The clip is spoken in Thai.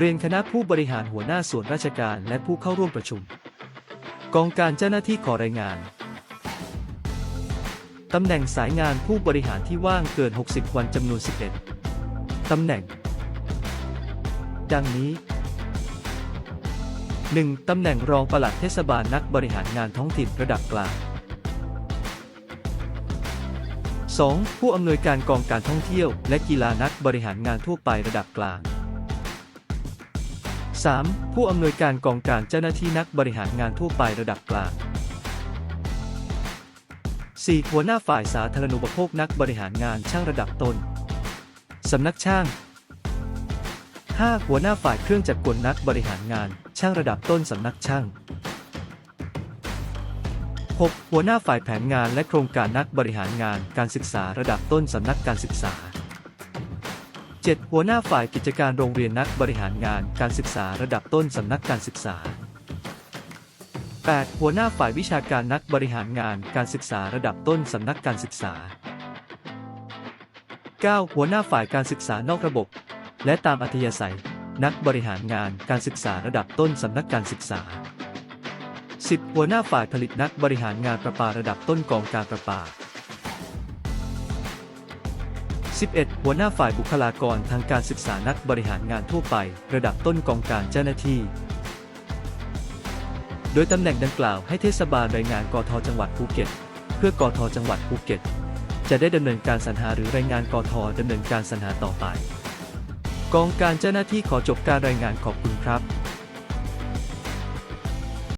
เรียนคณะผู้บริหารหัวหน้าส่วนราชการและผู้เข้าร่วมประชุม กองการเจ้าหน้าที่ขอรายงาน ตำแหน่งสายงานผู้บริหารที่ว่างเกิน 60 วันจำนวน 11 ตำแหน่ง ดังนี้ 1. ตำแหน่งรองปลัดเทศบาลนักบริหารงานท้องถิ่นระดับกลาง 2. ผู้อำนวยการกองการท่องเที่ยว และกีฬานักบริหารงานทั่วไประดับกลาง 3. ผู้อำนวยการกองการเจ้าหน้าที่นักบริหารงานทั่วไประดับกลาง 4. หัวหน้าฝ่ายสาธารณูปโภคนักบริหารงานช่างระดับต้น สำนักช่าง 5. หัวหน้าฝ่ายเครื่องจักรกลนักบริหารงาน ช่างระดับต้นสำนักช่าง 6. หัวหน้าฝ่ายแผนงานและโครงการนักบริหารงานการศึกษาระดับต้นสำนักการศึกษา 7. หัวหน้าฝ่ายกิจการโรงเรียนนักบริหารงานการศึกษาระดับต้นสำนักการศึกษา 8. หัวหน้าฝ่ายวิชาการนักบริหารงานการศึกษาระดับต้นสำนักการศึกษา 9. หัวหน้าฝ่ายการศึกษานอกระบบ และตามอัธยาศัย นักบริหารงานการศึกษาระดับต้นสำนักการศึกษา 10. หัวหน้าฝ่ายผลิตนักบริหารงานประปาระดับต้นกองการประปา 11. หัวหน้าฝ่ายบุคลากรทางการศึกษานักบริหารงานทั่วไป ระดับต้นกองการเจ้าหน้าที่ โดยตำแหน่งดังกล่าวให้เทศบาลรายงานกทจังหวัดภูเก็ต เพื่อกทจังหวัดภูเก็ต จะได้ดำเนินการสรรหาหรือรายงานกทดำเนินการสรรหาต่อไป กองการเจ้าหน้าที่ขอจบการรายงานขอบคุณครับ